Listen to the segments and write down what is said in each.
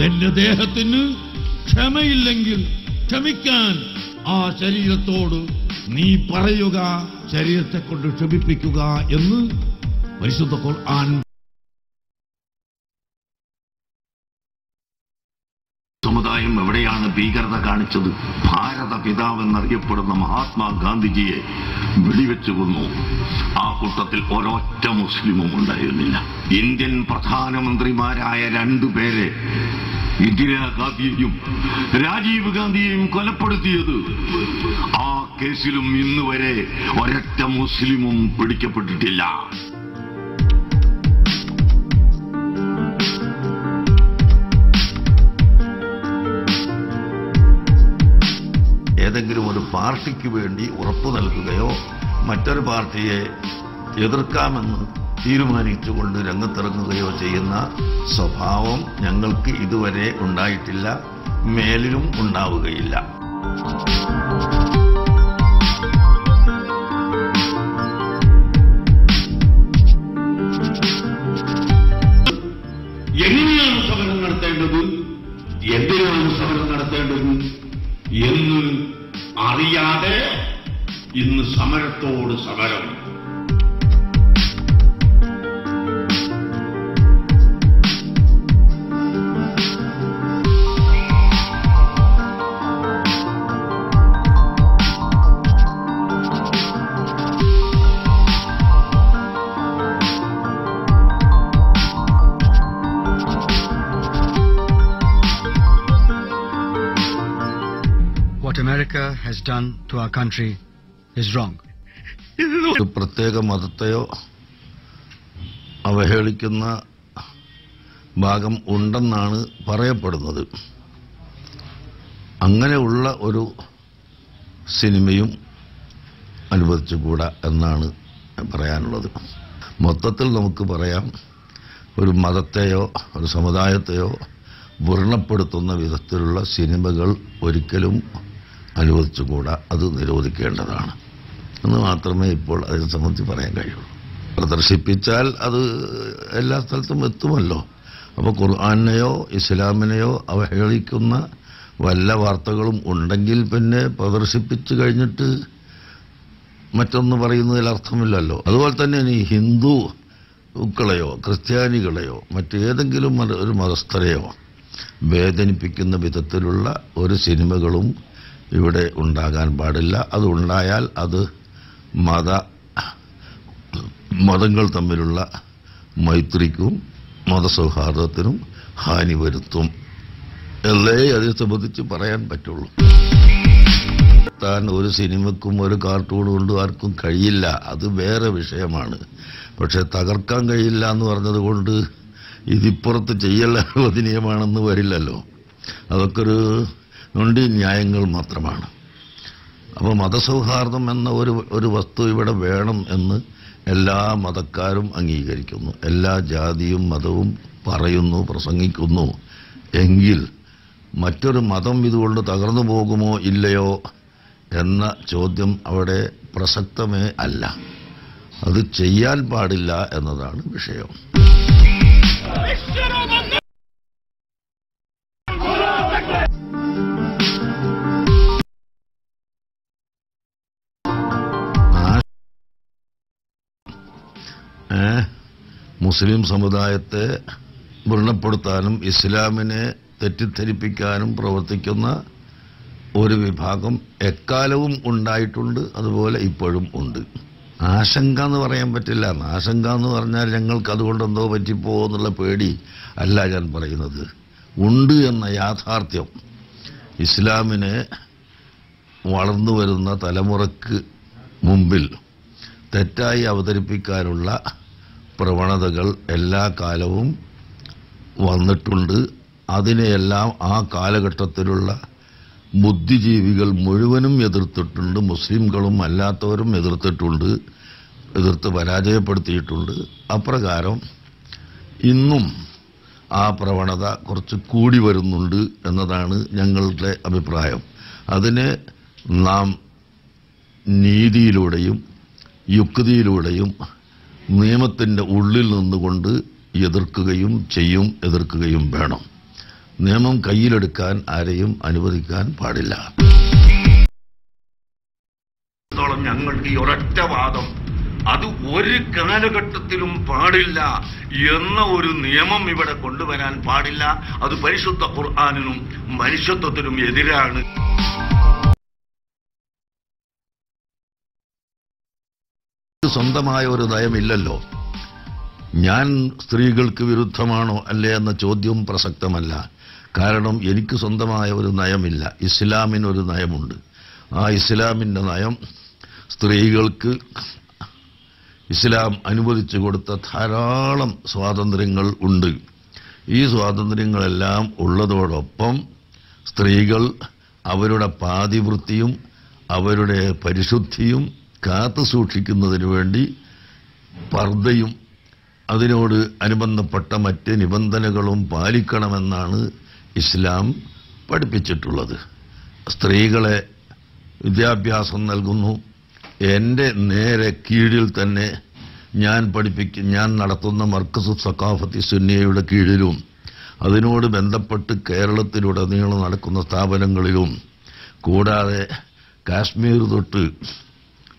നിന്റെ ദേഹത്തിന് ക്ഷമയില്ലെങ്കിൽ ക്ഷമിക്കാൻ ആ ശരീരത്തോട് നീ പറയുക ശരീരത്തെ കൊണ്ട് ക്ഷമിപ്പിക്കുക എന്ന് പരിശുദ്ധ ഖുർആൻ സമുദായം എവിടെയാണ് ഭീകരത കാണിച്ചത്? ഭാരത പിതാവ് എന്നറിയപ്പെടുന്ന മഹാത്മാഗാന്ധിജിയെ വെടിവെച്ചു കൊന്നു. ആ കൂട്ടത്തിൽ ഒരൊറ്റ മുസ്ലിമും ഉണ്ടായിരുന്നില്ല. ഇന്ത്യൻ പ്രധാനമന്ത്രിമാരായ രണ്ടുപേരെ ഇന്ദിരാഗാന്ധിയെയും രാജീവ് ഗാന്ധിയെയും കൊലപ്പെടുത്തിയത്. ആ കേസിലും ഇന്നുവരെ ഒരൊറ്റ മുസ്ലിമും പിടിക്കപ്പെട്ടിട്ടില്ല. ഏതെങ്കിലും ഒരു പാർട്ടിക്ക് വേണ്ടി ഉറപ്പു നൽകുകയോ മറ്റൊരു പാർട്ടിയെ എതിർക്കാമെന്ന് തീരുമാനിച്ചുകൊണ്ട് രംഗത്തിറങ്ങുകയോ ചെയ്യുന്ന സ്വഭാവം ഞങ്ങൾക്ക് ഇതുവരെ ഉണ്ടായിട്ടില്ല മേലിലും ഉണ്ടാവുകയില്ല. എങ്ങനെയാണ് സമരം നടത്തേണ്ടത്? എന്തിനാണ് സമരം നടത്തേണ്ടത്? എന്ന് അറിയാതെ ഇന്ന് സമരത്തോട് സമരം. Has done to our country is wrong. പ്രത്യേക മതത്തെയോ അവഹേളിക്കുന്ന ഭാഗം ഉണ്ടെന്നാണ് പറയപ്പെടുന്നത് അങ്ങനെയുള്ള ഒരു സിനിമയും അനുവദിച്ചുകൂടാ എന്നാണ് പറയാനുള്ളത് മൊത്തത്തിൽ നമുക്ക് പറയാം ഒരു മതത്തെയോ ഒരു സമുദായത്തെയോ വ്രണപ്പെടുത്തുന്ന വിധത്തിലുള്ള സിനിമകൾ ഒരിക്കലും അനുവദിച്ചുകൂടാ അത് നിരോധിക്കേണ്ടതാണ്. എന്ന് മാത്രമേ ഇപ്പോൾ അതിനെ സംബന്ധിച്ച് പറയാൻ കഴിയുള്ളൂ. പ്രദർശിപ്പിച്ചാൽ അത് എല്ലാ സ്ഥലത്തും എത്തുമല്ലോ. അപ്പോൾ ഖുർആാനെയോ ഇസ്ലാമിനെയോ അവഹേളിക്കുന്ന വല്ല വാർത്തകളും ഉണ്ടെങ്കിൽ പിന്നെ പ്രദർശിപ്പിച്ചു കഴിഞ്ഞിട്ട് മറ്റൊന്ന് പറയുന്നതിൽ അർത്ഥമില്ലല്ലോ. അതുപോലെ തന്നെ ഇനി ഹിന്ദു ക്കളെയോ ക്രിസ്ത്യാനികളെയോ മറ്റേതെങ്കിലും ഒരു മതസ്ഥരെയോ വേദനിപ്പിക്കുന്ന വിധത്തിലുള്ള ഒരു സിനിമകളും ഇവിടെ ഉണ്ടാകാൻ പാടില്ല. അത് ഉണ്ടായാൽ അത് മത മതങ്ങൾ തമ്മിലുള്ള മൈത്രിക്കും മതസൗഹാർദ്ദത്തിനും ഹാനി വരുത്തും. എന്നേ അതിനെ സംബന്ധിച്ച് പറയാൻ പറ്റുള്ളൂ. താൻ ഒരു സിനിമക്കും ഒരു കാർട്ടൂണും കൊണ്ട് ആർക്കും കഴിയില്ല. അത് വേറെ വിഷയമാണ്. പക്ഷെ തകർക്കാൻ കഴിയില്ല എന്ന് പറഞ്ഞത് കൊണ്ട് ഇതിപ്പുറത്ത് ചെയ്യൽ അനുവദനീയമാണെന്ന് വരില്ലല്ലോ. അതൊക്കെ ഒരു നൊണ്ടി ന്യായങ്ങൾ മാത്രമാണ്. അപ്പോൾ മതസൗഹാർദ്ദം എന്ന ഒരു ഒരു വസ്തു ഇവിടെ വേണം എന്ന് എല്ലാ മതക്കാരും അംഗീകരിക്കുന്നു. എല്ലാ ജാതിയും മതവും പറയുന്നു പ്രസംഗിക്കുന്നു. എങ്കിൽ മറ്റൊരു മതം ഇതുകൊണ്ട് തകർന്നു പോകുമോ ഇല്ലയോ എന്ന ചോദ്യം അവിടെ പ്രസക്തമേ അല്ല. അത് ചെയ്യാൻ പാടില്ല എന്നതാണ് വിഷയം. മുസ്ലിം സമുദായത്തെ വ്രണപ്പെടുത്താനും ഇസ്ലാമിനെ തെറ്റിദ്ധരിപ്പിക്കാനും പ്രവർത്തിക്കുന്ന ഒരു വിഭാഗം എക്കാലവും ഉണ്ടായിട്ടുണ്ട് അതുപോലെ ഇപ്പോഴും ഉണ്ട്. ആശങ്ക എന്ന് പറയാൻ പറ്റില്ല. ആശങ്ക എന്ന് പറഞ്ഞാൽ ഞങ്ങൾക്ക് അതുകൊണ്ട് എന്തോ എന്നുള്ള പേടി അല്ല ഞാൻ പറയുന്നത്. ഉണ്ട് എന്ന യാഥാർത്ഥ്യം. ഇസ്ലാമിനെ വളർന്നു വരുന്ന തലമുറയ്ക്ക് മുമ്പിൽ തെറ്റായി അവതരിപ്പിക്കാനുള്ള പ്രവണതകൾ എല്ലാ കാലവും വന്നിട്ടുണ്ട്. അതിനെയെല്ലാം ആ കാലഘട്ടത്തിലുള്ള ബുദ്ധിജീവികൾ മുഴുവനും എതിർത്തിട്ടുണ്ട്. മുസ്ലിംകളും അല്ലാത്തവരും എതിർത്തിട്ടുണ്ട്. എതിർത്ത് പരാജയപ്പെടുത്തിയിട്ടുണ്ട്. അപ്രകാരം ഇന്നും ആ പ്രവണത കുറച്ച് കൂടി വരുന്നുണ്ട് എന്നതാണ് ഞങ്ങളുടെ അഭിപ്രായം. അതിനെ നാം നീതിയിലൂടെയും യുക്തിയിലൂടെയും നിയമത്തിന്റെ ഉള്ളിൽ നിന്നുകൊണ്ട് എതിർക്കുകയും ചെയ്യും എതിർക്കുകയും വേണം. നിയമം കയ്യിലെടുക്കാൻ ആരെയും അനുവദിക്കാൻ പാടില്ല. ഞങ്ങൾക്ക് ഈ ഒരൊറ്റ വാദം അത് ഒരു കാലഘട്ടത്തിലും പാടില്ല എന്ന ഒരു നിയമം ഇവിടെ കൊണ്ടുവരാൻ പാടില്ല. അത് പരിശുദ്ധ ഖുർആാനിനും മനുഷ്യത്വത്തിനും എതിരാണ്. സ്വന്തമായ ഒരു നയമില്ലല്ലോ. ഞാൻ സ്ത്രീകൾക്ക് വിരുദ്ധമാണോ അല്ലേ എന്ന ചോദ്യവും പ്രസക്തമല്ല. കാരണം എനിക്ക് സ്വന്തമായ ഒരു നയമില്ല. ഇസ്ലാമിനൊരു നയമുണ്ട്. ആ ഇസ്ലാമിന്റെ നയം സ്ത്രീകൾക്ക് ഇസ്ലാം അനുവദിച്ചു കൊടുത്ത ധാരാളം സ്വാതന്ത്ര്യങ്ങൾ ഉണ്ട്. ഈ സ്വാതന്ത്ര്യങ്ങളെല്ലാം ഉള്ളതോടൊപ്പം സ്ത്രീകൾ അവരുടെ പാതിവൃത്തിയും അവരുടെ പരിശുദ്ധിയും കാത്തു സൂക്ഷിക്കുന്നതിന് വേണ്ടി പർദ്ദയും അതിനോട് അനുബന്ധപ്പെട്ട മറ്റ് നിബന്ധനകളും പാലിക്കണമെന്നാണ് ഇസ്ലാം പഠിപ്പിച്ചിട്ടുള്ളത്. സ്ത്രീകളെ വിദ്യാഭ്യാസം നൽകുന്നു. എന്റെ നേരെ കീഴിൽ തന്നെ ഞാൻ പഠിപ്പിക്കും ഞാൻ നടത്തുന്ന മർക്കസ് സക്കാഫത്തി സുന്നിയയുടെ കീഴിലും അതിനോട് ബന്ധപ്പെട്ട് കേരളത്തിലുടനീളം നടക്കുന്ന സ്ഥാപനങ്ങളിലും കൂടാതെ കാശ്മീർ തൊട്ട്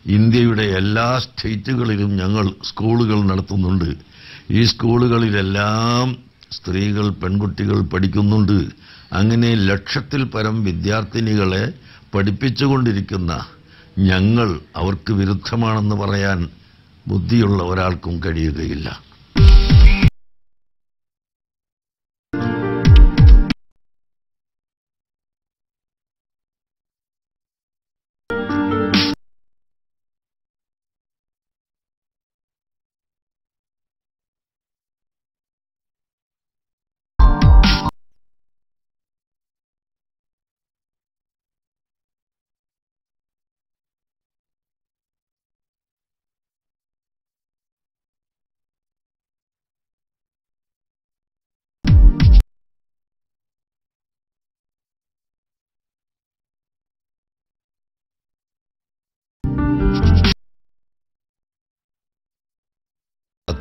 ഇന്ത്യയുടെ എല്ലാ സ്റ്റേറ്റുകളിലും ഞങ്ങൾ സ്കൂളുകൾ നടത്തുന്നുണ്ട്. ഈ സ്കൂളുകളിലെല്ലാം സ്ത്രീകൾ പെൺകുട്ടികൾ പഠിക്കുന്നുണ്ട്. അങ്ങനെ ലക്ഷത്തിൽ പരം വിദ്യാർത്ഥിനികളെ പഠിപ്പിച്ചുകൊണ്ടിരിക്കുന്ന ഞങ്ങൾ അവർക്ക് വിരുദ്ധമാണെന്ന് പറയാൻ ബുദ്ധിയുള്ള ഒരാൾക്കും കഴിയുകയില്ല.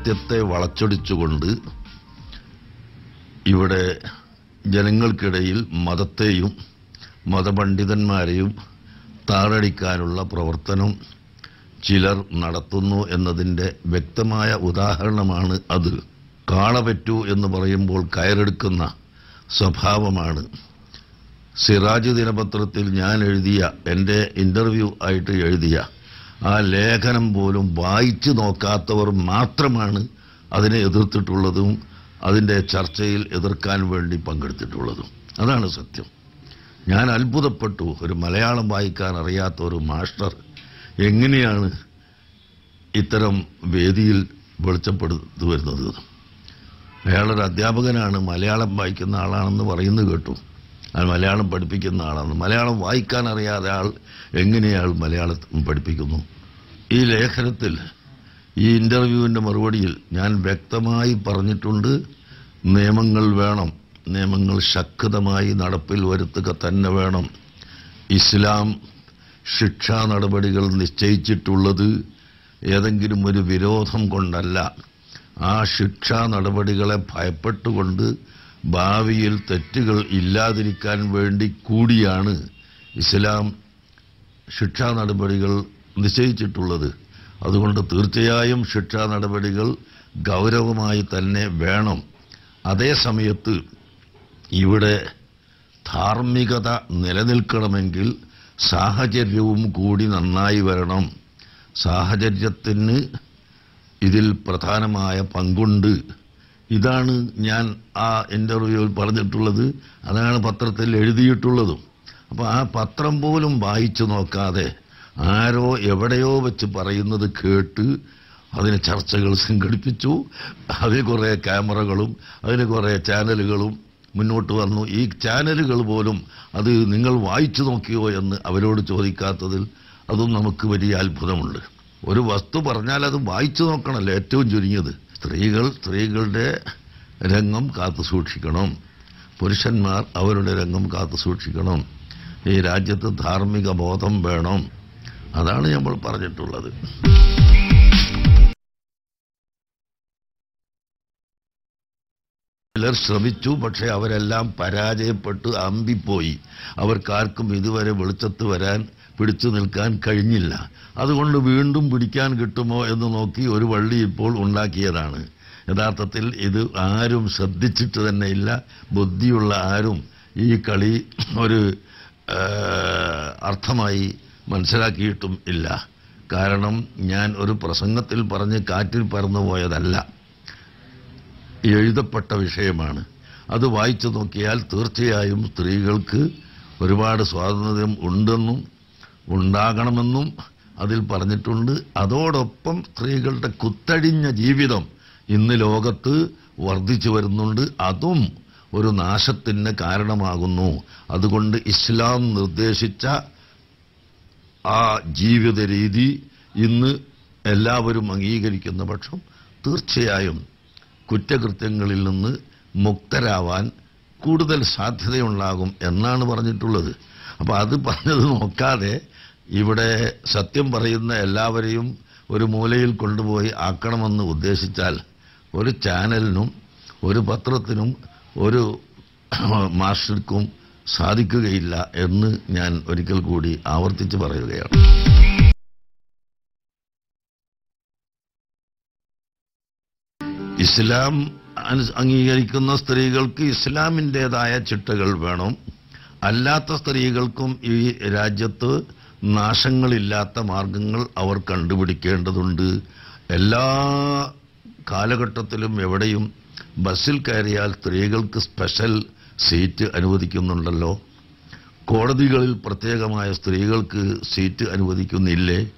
സത്യത്തെ വളച്ചൊടിച്ചുകൊണ്ട് ഇവിടെ ജനങ്ങൾക്കിടയിൽ മതത്തെയും മതപണ്ഡിതന്മാരെയും താറടിക്കാനുള്ള പ്രവർത്തനം ചിലർ നടത്തുന്നു എന്നതിന്റെ വ്യക്തമായ ഉദാഹരണമാണ് അത്. കാളപറ്റു എന്ന് പറയുമ്പോൾ കയറെടുക്കുന്ന സ്വഭാവമാണ്. സിറാജ് ദിനപത്രത്തിൽ ഞാൻ എഴുതിയ എന്റെ ഇന്റർവ്യൂ ആയിട്ട് എഴുതിയ ആ ലേഖനം പോലും വായിച്ചു നോക്കാത്തവർ മാത്രമാണ് അതിനെ എതിർത്തിട്ടുള്ളതും അതിന്റെ ചർച്ചയിൽ എതിർക്കാൻ വേണ്ടി പങ്കെടുത്തിട്ടുള്ളതും. അതാണ് സത്യം. ഞാൻ അത്ഭുതപ്പെട്ടു. ഒരു മലയാളം വായിക്കാൻ അറിയാത്ത ഒരു മാസ്റ്റർ എങ്ങനെയാണ് ഇത്തരം വേദിയിൽ വെളിച്ചപ്പെടുത്തു വരുന്നത്? അയാളൊരു അധ്യാപകനാണ് മലയാളം വായിക്കുന്ന ആളാണെന്ന് പറയുന്നു കേട്ടു. അയാൾ മലയാളം പഠിപ്പിക്കുന്ന ആളാണ്. മലയാളം വായിക്കാൻ അറിയാതെ ആൾ എങ്ങനെയാൾ മലയാളം പഠിപ്പിക്കുന്നു? ഈ ലേഖനത്തിൽ ഈ ഇന്റർവ്യൂവിന്റെ മറുപടിയിൽ ഞാൻ വ്യക്തമായി പറഞ്ഞിട്ടുണ്ട് നിയമങ്ങൾ വേണം നിയമങ്ങൾ ശക്തമായി നടപ്പിൽ വരുത്തുക തന്നെ വേണം. ഇസ്ലാം ശിക്ഷാ നടപടികൾ നിശ്ചയിച്ചിട്ടുള്ളത് ഏതെങ്കിലും ഒരു വിരോധം കൊണ്ടല്ല. ആ ശിക്ഷാ നടപടികളെ ഭയപ്പെട്ടുകൊണ്ട് ഭാവിയിൽ തെറ്റുകൾ ഇല്ലാതിരിക്കാൻ വേണ്ടി കൂടിയാണ് ഇസ്ലാം ശിക്ഷാ നടപടികൾ നിശ്ചയിച്ചിട്ടുള്ളത്. അതുകൊണ്ട് തീർച്ചയായും ശിക്ഷാ നടപടികൾ ഗൗരവമായി തന്നെ വേണം. അതേ സമയത്ത് ഇവിടെ ധാർമ്മികത നിലനിൽക്കണമെങ്കിൽ സാഹചര്യവും കൂടി നന്നായി വരണം. സാഹചര്യത്തിന് ഇതിൽ പ്രധാനമായ പങ്കുണ്ട്. ഇതാണ് ഞാൻ ആ ഇന്റർവ്യൂവിൽ പറഞ്ഞിട്ടുള്ളത്. അതാണ് പത്രത്തിൽ എഴുതിയിട്ടുള്ളതും. അപ്പോൾ ആ പത്രം പോലും വായിച്ചു നോക്കാതെ ആരോ എവിടെയോ വെച്ച് പറയുന്നത് കേട്ട് അതിന് ചർച്ചകൾ സംഘടിപ്പിച്ചു. അതിന് കുറേ ക്യാമറകളും അതിന് കുറേ ചാനലുകളും മുന്നോട്ട് വന്നു. ഈ ചാനലുകൾ പോലും അത് നിങ്ങൾ വായിച്ചു നോക്കിയോ എന്ന് അവരോട് ചോദിക്കാത്തതിൽ അതും നമുക്ക് വലിയ അത്ഭുതമുണ്ട്. ഒരു വസ്തു പറഞ്ഞാൽ അത് വായിച്ചു നോക്കണമല്ലോ ഏറ്റവും ചുരുങ്ങിയത്. സ്ത്രീകൾ സ്ത്രീകളുടെ രംഗം കാത്തു സൂക്ഷിക്കണം. പുരുഷന്മാർ അവരുടെ രംഗം കാത്തു സൂക്ഷിക്കണം. ഈ രാജ്യത്ത് ധാർമ്മിക ബോധം വേണം. അതാണ് നമ്മൾ പറഞ്ഞിട്ടുള്ളത്. ചിലർ ശ്രമിച്ചു അവരെല്ലാം ഇതുവരെ വരാൻ പിടിച്ചു നിൽക്കാൻ കഴിഞ്ഞില്ല. അതുകൊണ്ട് വീണ്ടും പിടിക്കാൻ കിട്ടുമോ എന്ന് നോക്കി ഒരു വള്ളി ഇപ്പോൾ ഉണ്ടാക്കിയതാണ്. യഥാർത്ഥത്തിൽ ഇത് ആരും ശ്രദ്ധിച്ചിട്ട് തന്നെ ഇല്ല. ബുദ്ധിയുള്ള ആരും ഈ കളി ഒരു അർത്ഥമായി മനസ്സിലാക്കിയിട്ടും ഇല്ല. കാരണം ഞാൻ ഒരു പ്രസംഗത്തിൽ പറഞ്ഞ് കാറ്റിൽ പറന്നു പോയതല്ല. എഴുതപ്പെട്ട വിഷയമാണ്. അത് വായിച്ചു നോക്കിയാൽ തീർച്ചയായും സ്ത്രീകൾക്ക് ഒരുപാട് സ്വാതന്ത്ര്യം ഉണ്ടെന്നും ഉണ്ടാകണമെന്നും അതിൽ പറഞ്ഞിട്ടുണ്ട്. അതോടൊപ്പം സ്ത്രീകളുടെ കുത്തഴിഞ്ഞ ജീവിതം ഇന്ന് ലോകത്ത് വർദ്ധിച്ചു വരുന്നുണ്ട്. അതും ഒരു നാശത്തിന് കാരണമാകുന്നു. അതുകൊണ്ട് ഇസ്ലാം നിർദ്ദേശിച്ച ആ ജീവിത രീതി ഇന്ന് എല്ലാവരും അംഗീകരിക്കുന്ന പക്ഷം തീർച്ചയായും കുറ്റകൃത്യങ്ങളിൽ നിന്ന് മുക്തരാവാൻ കൂടുതൽ സാധ്യതയുണ്ടാകും എന്നാണ് പറഞ്ഞിട്ടുള്ളത്. അപ്പോൾ അത് പറഞ്ഞത് നോക്കാതെ ഇവിടെ സത്യം പറയുന്ന എല്ലാവരെയും ഒരു മൂലയിൽ കൊണ്ടുപോയി ആക്കണമെന്ന് ഉദ്ദേശിച്ചാൽ ഒരു ചാനലിനും ഒരു പത്രത്തിനും ഒരു മാസ്റ്റർക്കും സാധിക്കുകയില്ല എന്ന് ഞാൻ ഒരിക്കൽ കൂടി ആവർത്തിച്ച് പറയുകയാണ്. ഇസ്ലാം അംഗീകരിക്കുന്ന സ്ത്രീകൾക്ക് ഇസ്ലാമിന്റേതായ ചിട്ടകൾ വേണം. അല്ലാത്ത സ്ത്രീകൾക്കും ഈ രാജ്യത്ത് നാശങ്ങളില്ലാത്ത മാർഗങ്ങൾ അവർ കണ്ടുപിടിക്കേണ്ടതുണ്ട്. എല്ലാ കാലഘട്ടത്തിലും എവിടെയും ബസ്സിൽ കയറിയാൽ സ്ത്രീകൾക്ക് സ്പെഷ്യൽ സീറ്റ് അനുവദിക്കുന്നുണ്ടല്ലോ. കോടതികളിൽ പ്രത്യേകമായ സ്ത്രീകൾക്ക് സീറ്റ് അനുവദിക്കുന്നില്ലേ?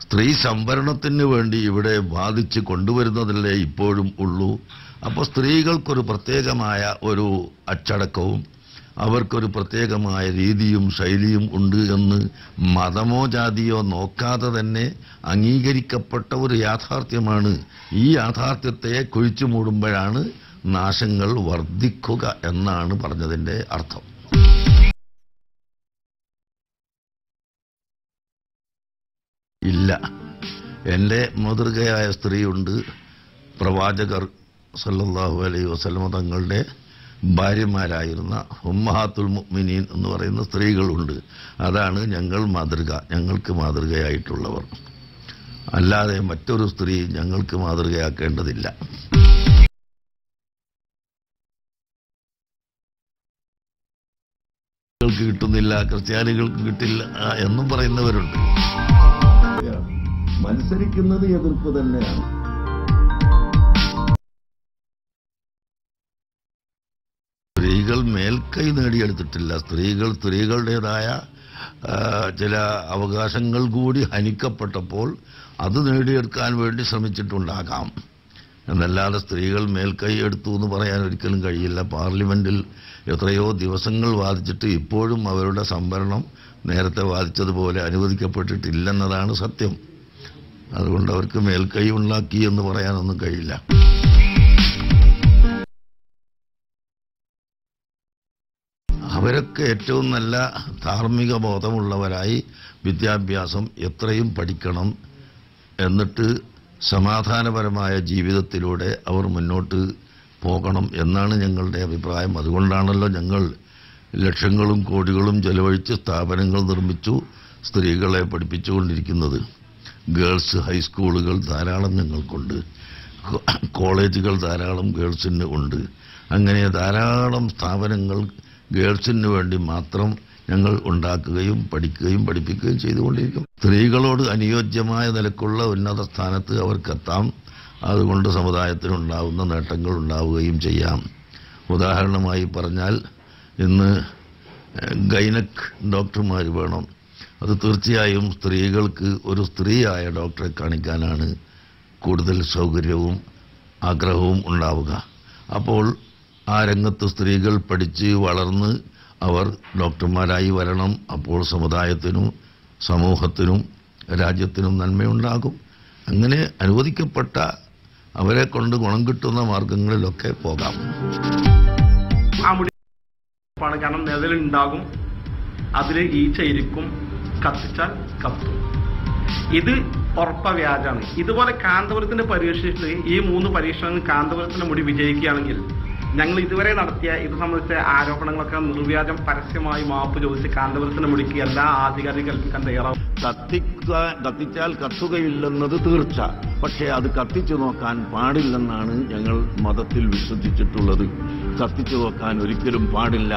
സ്ത്രീ സംവരണത്തിന് വേണ്ടി ഇവിടെ ബാധിച്ച് കൊണ്ടുവരുന്നതല്ലേ ഇപ്പോഴും ഉള്ളൂ. അപ്പോൾ സ്ത്രീകൾക്കൊരു പ്രത്യേകമായ ഒരു അച്ചടക്കവും അവർക്കൊരു പ്രത്യേകമായ രീതിയും ശൈലിയും ഉണ്ട് എന്ന് മതമോ ജാതിയോ നോക്കാതെ തന്നെ അംഗീകരിക്കപ്പെട്ട ഒരു യാഥാർത്ഥ്യമാണ്. ഈ യാഥാർത്ഥ്യത്തെ കുഴിച്ചു മൂടുമ്പോഴാണ് നാശങ്ങൾ വർദ്ധിക്കുക എന്നാണ് പറഞ്ഞതിന്റെ അർത്ഥം. ഇല്ല. എന്റെ മാതൃകയായ സ്ത്രീയുണ്ട്. പ്രവാചകർ സല്ലാഹു അലൈ വസല്ലമ തങ്ങളുടെ ഭാര്യമാരായിരുന്ന ഉമ്മഹാത്തുൽ മുഅ്മിനീൻ എന്ന് പറയുന്ന സ്ത്രീകളുണ്ട്. അതാണ് ഞങ്ങൾ മാതൃക ഞങ്ങൾക്ക് മാതൃകയായിട്ടുള്ളവർ. അല്ലാതെ മറ്റൊരു സ്ത്രീ ഞങ്ങൾക്ക് മാതൃകയാക്കേണ്ടതില്ല. കിട്ടുന്നില്ല ക്രിസ്ത്യാനികൾക്ക് കിട്ടില്ല എന്നും പറയുന്നവരുണ്ട്. മത്സരിക്കുന്നത് എതിർപ്പ് തന്നെയാണ്. സ്ത്രീകൾ മേൽക്കൈ നേടിയെടുത്തിട്ടില്ല. സ്ത്രീകൾ സ്ത്രീകളുടേതായ ചില അവകാശങ്ങൾ കൂടി ഹനിക്കപ്പെട്ടപ്പോൾ അത് നേടിയെടുക്കാൻ വേണ്ടി ശ്രമിച്ചിട്ടുണ്ടാകാം. എന്നല്ലാതെ സ്ത്രീകൾ മേൽക്കൈ എടുത്തു എന്ന് പറയാൻ ഒരിക്കലും കഴിയില്ല. പാർലമെന്റിൽ എത്രയോ ദിവസങ്ങൾ വാദിച്ചിട്ട് ഇപ്പോഴും അവരുടെ സംവരണം നേരത്തെ വാദിച്ചതുപോലെ അനുവദിക്കപ്പെട്ടിട്ടില്ലെന്നതാണ് സത്യം. അതുകൊണ്ട് അവർക്ക് മേൽക്കൈ ഉണ്ടാക്കി എന്ന് പറയാനൊന്നും കഴിയില്ല. അവരൊക്കെ ഏറ്റവും നല്ല ധാർമ്മിക ബോധമുള്ളവരായി വിദ്യാഭ്യാസം എത്രയും പഠിക്കണം എന്നിട്ട് സമാധാനപരമായ ജീവിതത്തിലൂടെ അവർ മുന്നോട്ട് പോകണം എന്നാണ് ഞങ്ങളുടെ അഭിപ്രായം. അതുകൊണ്ടാണല്ലോ ഞങ്ങൾ ലക്ഷങ്ങളും കോടികളും ചെലവഴിച്ച് സ്ഥാപനങ്ങൾ നിർമ്മിച്ചു സ്ത്രീകളെ പഠിപ്പിച്ചുകൊണ്ടിരിക്കുന്നത്. ഗേൾസ് ഹൈസ്കൂളുകൾ ധാരാളം ഞങ്ങൾക്കുണ്ട്. കോളേജുകൾ ധാരാളം ഗേൾസിന് ഉണ്ട്. അങ്ങനെ ധാരാളം സ്ഥാപനങ്ങൾ ഗേൾസിന് വേണ്ടി മാത്രം ഞങ്ങൾ ഉണ്ടാക്കുകയും പഠിക്കുകയും പഠിപ്പിക്കുകയും ചെയ്തുകൊണ്ടിരിക്കും. സ്ത്രീകളോട് അനുയോജ്യമായ നിലക്കുള്ള ഉന്നത സ്ഥാനത്ത് അവർക്കെത്താം അതുകൊണ്ട് സമുദായത്തിനുണ്ടാവുന്ന നേട്ടങ്ങൾ ഉണ്ടാവുകയും ചെയ്യാം. ഉദാഹരണമായി പറഞ്ഞാൽ ഇന്ന് ഗൈനക് ഡോക്ടർമാർ വേണം. അത് തീർച്ചയായും സ്ത്രീകൾക്ക് ഒരു സ്ത്രീയായ ഡോക്ടറെ കാണിക്കാനാണ് കൂടുതൽ സൗകര്യവും ആഗ്രഹവും ഉണ്ടാവുക. അപ്പോൾ ആ രംഗത്ത് സ്ത്രീകൾ പഠിച്ച് വളർന്ന് അവർ ഡോക്ടർമാരായി വരണം. അപ്പോൾ സമുദായത്തിനും സമൂഹത്തിനും രാജ്യത്തിനും നന്മയുണ്ടാകും. അങ്ങനെ അനുവദിക്കപ്പെട്ട അവരെ കൊണ്ട് ഗുണം കിട്ടുന്ന മാർഗങ്ങളിലൊക്കെ പോകാം. ആണ് കാരണം നിഴലുണ്ടാകും അതിൽ ഈച്ച ഇരിക്കും. കത്തിച്ചാൽ കത്തും. ഇത് ഉറപ്പ വ്യാജാണ് ഇതുപോലെ കാന്തപുരത്തിന്റെ പരീക്ഷ ഈ മൂന്ന് പരീക്ഷണങ്ങൾ കാന്തപുരത്തിന്റെ മുടി വിജയിക്കുകയാണെങ്കിൽ ഞങ്ങൾ ഇതുവരെ നടത്തിയ ഇത് സംബന്ധിച്ച ആരോപണങ്ങളൊക്കെ നിർവ്യാജം പരസ്യമായി മാപ്പ് ചോദിച്ച് കാന്തപുരത്തിന് മുടിക്ക് എല്ലാ ആധികാരിക കൽപ്പിക്കാൻ തയ്യാറാവും. കത്തിച്ചാൽ കത്തുകയില്ലെന്നത് തീർച്ച. പക്ഷേ അത് കത്തിച്ചു നോക്കാൻ പാടില്ലെന്നാണ് ഞങ്ങൾ മതത്തിൽ വിശ്വസിച്ചിട്ടുള്ളത്. കത്തിച്ചു നോക്കാൻ ഒരിക്കലും പാടില്ല.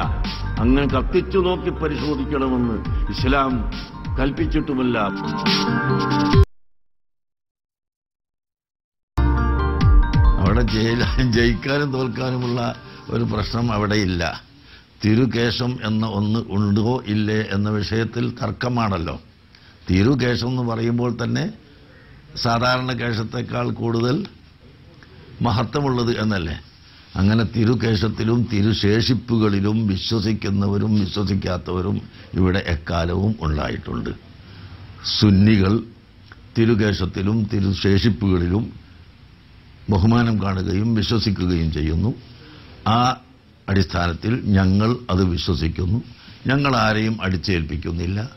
അങ്ങനെ കത്തിച്ചു നോക്കി പരിശോധിക്കണമെന്ന് ഇസ്ലാം കൽപ്പിച്ചിട്ടുമില്ല. ജയിക്കാനും തോൽക്കാനുമുള്ള ഒരു പ്രശ്നം അവിടെയില്ല. തിരുകേശം എന്ന ഒന്ന് ഉണ്ടോ ഇല്ലേ എന്ന വിഷയത്തിൽ തർക്കമാണല്ലോ. തിരുകേശം എന്ന് പറയുമ്പോൾ തന്നെ സാധാരണ കേശത്തേക്കാൾ കൂടുതൽ മഹത്വമുള്ളത് എന്നല്ലേ? അങ്ങനെ തിരുകേശത്തിലും തിരുശേഷിപ്പുകളിലും വിശ്വസിക്കുന്നവരും വിശ്വസിക്കാത്തവരും ഇവിടെ എക്കാലവും ഉണ്ടായിട്ടുണ്ട്. സുന്നികൾ തിരുകേശത്തിലും തിരുശേഷിപ്പുകളിലും ബഹുമാനം കാണുകയും വിശ്വസിക്കുകയും ചെയ്യുന്നു. ആ അടിസ്ഥാനത്തിൽ ഞങ്ങൾ അത് വിശ്വസിക്കുന്നു. ഞങ്ങൾ ആരെയും അടിച്ചേൽപ്പിക്കുന്നില്ല.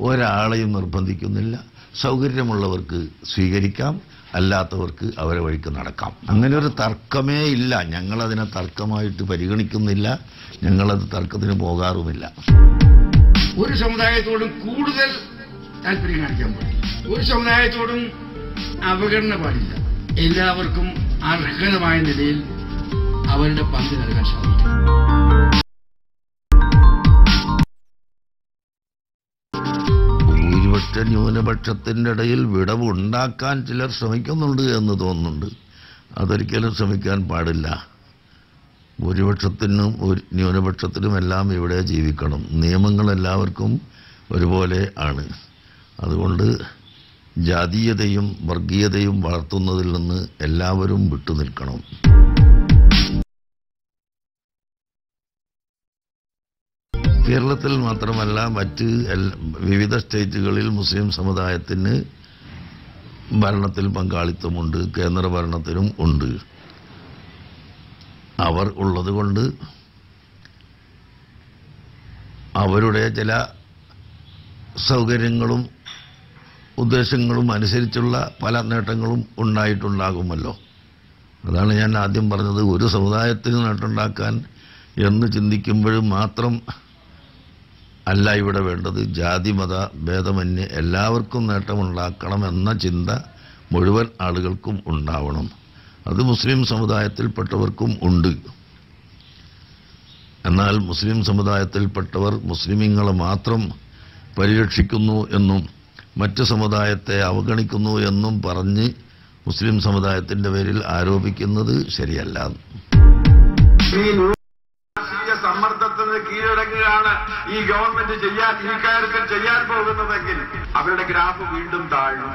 ഒരാളെയും നിർബന്ധിക്കുന്നില്ല. സൗകര്യമുള്ളവർക്ക് സ്വീകരിക്കാം. അല്ലാത്തവർക്ക് അവരെ വഴിക്ക് നടക്കാം. അങ്ങനെ ഒരു തർക്കമേ ഇല്ല. ഞങ്ങളതിനെ തർക്കമായിട്ട് പരിഗണിക്കുന്നില്ല. ഞങ്ങളത് തർക്കത്തിന് പോകാറുമില്ല. ഒരു സമുദായത്തോടും കൂടുതൽ താല്പര്യം കാണിക്കാൻ പാടില്ല ഒരു സമുദായത്തോടും അവഗണന പാടില്ല. എല്ലാവർക്കും അർഹതമായ നിലയിൽ അവരുടെ പങ്ക് നൽകാൻ സാധിക്കും. ഭൂരിപക്ഷ ന്യൂനപക്ഷത്തിന്റെ ഇടയിൽ വിടവ് ഉണ്ടാക്കാൻ ചിലർ ശ്രമിക്കുന്നുണ്ട് എന്ന് തോന്നുന്നുണ്ട്. അതൊരിക്കലും ശ്രമിക്കാൻ പാടില്ല. ഭൂരിപക്ഷത്തിനും ഒരു ന്യൂനപക്ഷത്തിനും എല്ലാം ഇവിടെ ജീവിക്കണം. നിയമങ്ങൾ എല്ലാവർക്കും ഒരുപോലെ ആണ്. അതുകൊണ്ട് ജാതീയതയും വർഗീയതയും വളർത്തുന്നതിൽ നിന്ന് എല്ലാവരും വിട്ടുനിൽക്കണം കേരളത്തിൽ മാത്രമല്ല മറ്റ് വിവിധ സ്റ്റേറ്റുകളിൽ മുസ്ലിം സമുദായത്തിന് ഭരണത്തിൽ പങ്കാളിത്തമുണ്ട് കേന്ദ്ര ഭരണത്തിനും ഉണ്ട്. അവർ ഉള്ളതുകൊണ്ട് അവരുടെ ചില സൗകര്യങ്ങളും ഉദ്ദേശങ്ങളും അനുസരിച്ചുള്ള പല നേട്ടങ്ങളും ഉണ്ടായിട്ടുണ്ടാകുമല്ലോ. അതാണ് ഞാൻ ആദ്യം പറഞ്ഞത്. ഒരു സമുദായത്തിന് നേട്ടമുണ്ടാക്കാൻ എന്ന് ചിന്തിക്കുമ്പോഴും മാത്രം അല്ല ഇവിടെ വേണ്ടത്. ജാതി മത ഭേദമന്യേ എല്ലാവർക്കും നേട്ടമുണ്ടാക്കണം എന്ന ചിന്ത മുഴുവൻ ആളുകൾക്കും ഉണ്ടാവണം. അത് മുസ്ലിം സമുദായത്തിൽപ്പെട്ടവർക്കും ഉണ്ട്. എന്നാൽ മുസ്ലിം സമുദായത്തിൽപ്പെട്ടവർ മുസ്ലിമീങ്ങളെ മാത്രം പരിരക്ഷിക്കുന്നു എന്നും മറ്റ് സമുദായത്തെ അവഗണിക്കുന്നു എന്നും പറഞ്ഞ് മുസ്ലിം സമുദായത്തിന്റെ പേരിൽ ആരോപിക്കുന്നത് ശരിയല്ല. സമ്മർദ്ദത്തിന് കീഴടങ്ങുകയാണ് ഈ ഗവൺമെന്റ് ചെയ്യാൻ ഈ കാര്യത്തിൽ ചെയ്യാൻ പോകുന്നതെങ്കിൽ അവരുടെ ഗ്രാഫ് വീണ്ടും താഴും.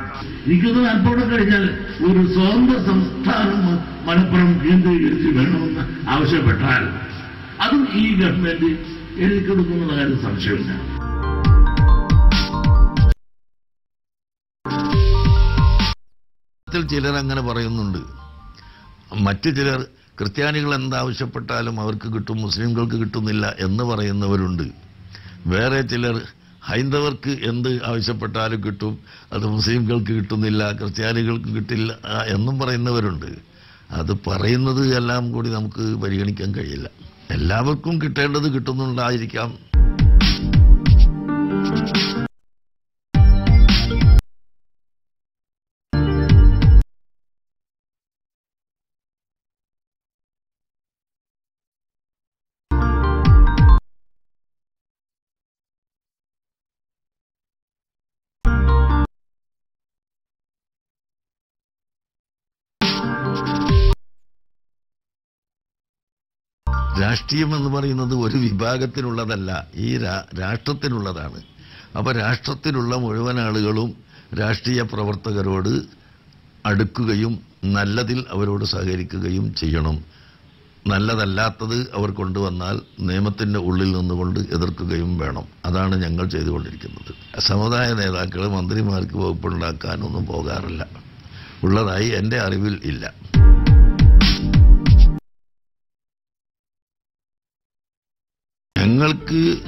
എനിക്കൊന്ന് അല്പോടെ കഴിഞ്ഞാൽ ഒരു സ്വന്തം സംസ്ഥാനം മലപ്പുറം കേന്ദ്രീകരിച്ച് വേണമെന്ന് ആവശ്യപ്പെട്ടാൽ അതും ഈ ഗവൺമെന്റ് എഴുതി കാര്യം സംശയമില്ല. ത്തിൽ ചിലർ അങ്ങനെ പറയുന്നുണ്ട്. മറ്റു ചിലർ ക്രിസ്ത്യാനികൾ എന്താവശ്യപ്പെട്ടാലും അവർക്ക് കിട്ടും മുസ്ലിംകൾക്ക് കിട്ടുന്നില്ല എന്ന് പറയുന്നവരുണ്ട്. വേറെ ചിലർ ഹൈന്ദവർക്ക് എന്ത് ആവശ്യപ്പെട്ടാലും കിട്ടും അത് മുസ്ലിംകൾക്ക് കിട്ടുന്നില്ല ക്രിസ്ത്യാനികൾക്ക് കിട്ടില്ല എന്നും പറയുന്നവരുണ്ട്. അത് പറയുന്നത് എല്ലാം കൂടി നമുക്ക് പരിഗണിക്കാൻ കഴിയില്ല. എല്ലാവർക്കും കിട്ടേണ്ടത് കിട്ടുന്നുണ്ടായിരിക്കാം. രാഷ്ട്രീയം എന്ന് പറയുന്നത് ഒരു വിഭാഗത്തിനുള്ളതല്ല ഈ രാഷ്ട്രത്തിനുള്ളതാണ് അപ്പൊ രാഷ്ട്രത്തിലുള്ള മുഴുവൻ ആളുകളും രാഷ്ട്രീയ പ്രവർത്തകരോട് അടുക്കുകയും നല്ലതിൽ അവരോട് സഹകരിക്കുകയും ചെയ്യണം. നല്ലതല്ലാത്തത് അവർ കൊണ്ടുവന്നാൽ നിയമത്തിന്റെ ഉള്ളിൽ നിന്നുകൊണ്ട് എതിർക്കുകയും വേണം. അതാണ് ഞങ്ങൾ ചെയ്തുകൊണ്ടിരിക്കുന്നത്. സമുദായ നേതാക്കൾ മന്ത്രിമാർക്ക് വകുപ്പുണ്ടാക്കാനൊന്നും പോകാറില്ല. ഉള്ളതായി എന്റെ അറിവിൽ ഇല്ല. ഞങ്ങൾക്ക്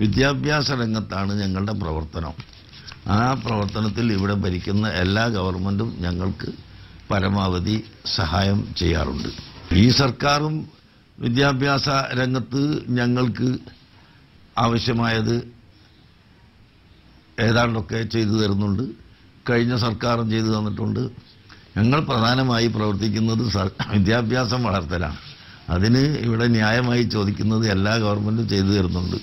വിദ്യാഭ്യാസ രംഗത്താണ് ഞങ്ങളുടെ പ്രവർത്തനം. ആ പ്രവർത്തനത്തിൽ ഇവിടെ ഭരിക്കുന്ന എല്ലാ ഗവൺമെന്റും ഞങ്ങൾക്ക് പരമാവധി സഹായം ചെയ്യാറുണ്ട്. ഈ സർക്കാരും വിദ്യാഭ്യാസ രംഗത്ത് ഞങ്ങൾക്ക് ആവശ്യമായത് ഏതാണ്ടൊക്കെ ചെയ്തു തരുന്നുണ്ട്. കഴിഞ്ഞ സർക്കാരും ചെയ്തു തന്നിട്ടുണ്ട്. ഞങ്ങൾ പ്രധാനമായി പ്രവർത്തിക്കുന്നത് വിദ്യാഭ്യാസം വളർത്തലാണ്. അതിന് ഇവിടെ ന്യായമായി ചോദിക്കുന്നത് എല്ലാ ഗവൺമെന്റും ചെയ്തു തരുന്നുണ്ട്.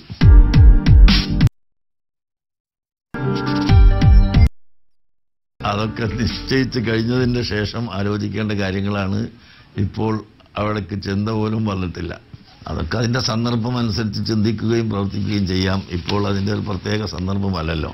അതൊക്കെ നിശ്ചയിച്ച് കഴിഞ്ഞതിന്റെ ശേഷം ആലോചിക്കേണ്ട കാര്യങ്ങളാണ്. ഇപ്പോൾ അവിടേക്ക് ചിന്ത പോലും വന്നിട്ടില്ല. അതൊക്കെ അതിന്റെ സന്ദർഭം അനുസരിച്ച് ചിന്തിക്കുകയും പ്രവർത്തിക്കുകയും ചെയ്യാം. ഇപ്പോൾ അതിന്റെ ഒരു പ്രത്യേക സന്ദർഭമല്ലല്ലോ.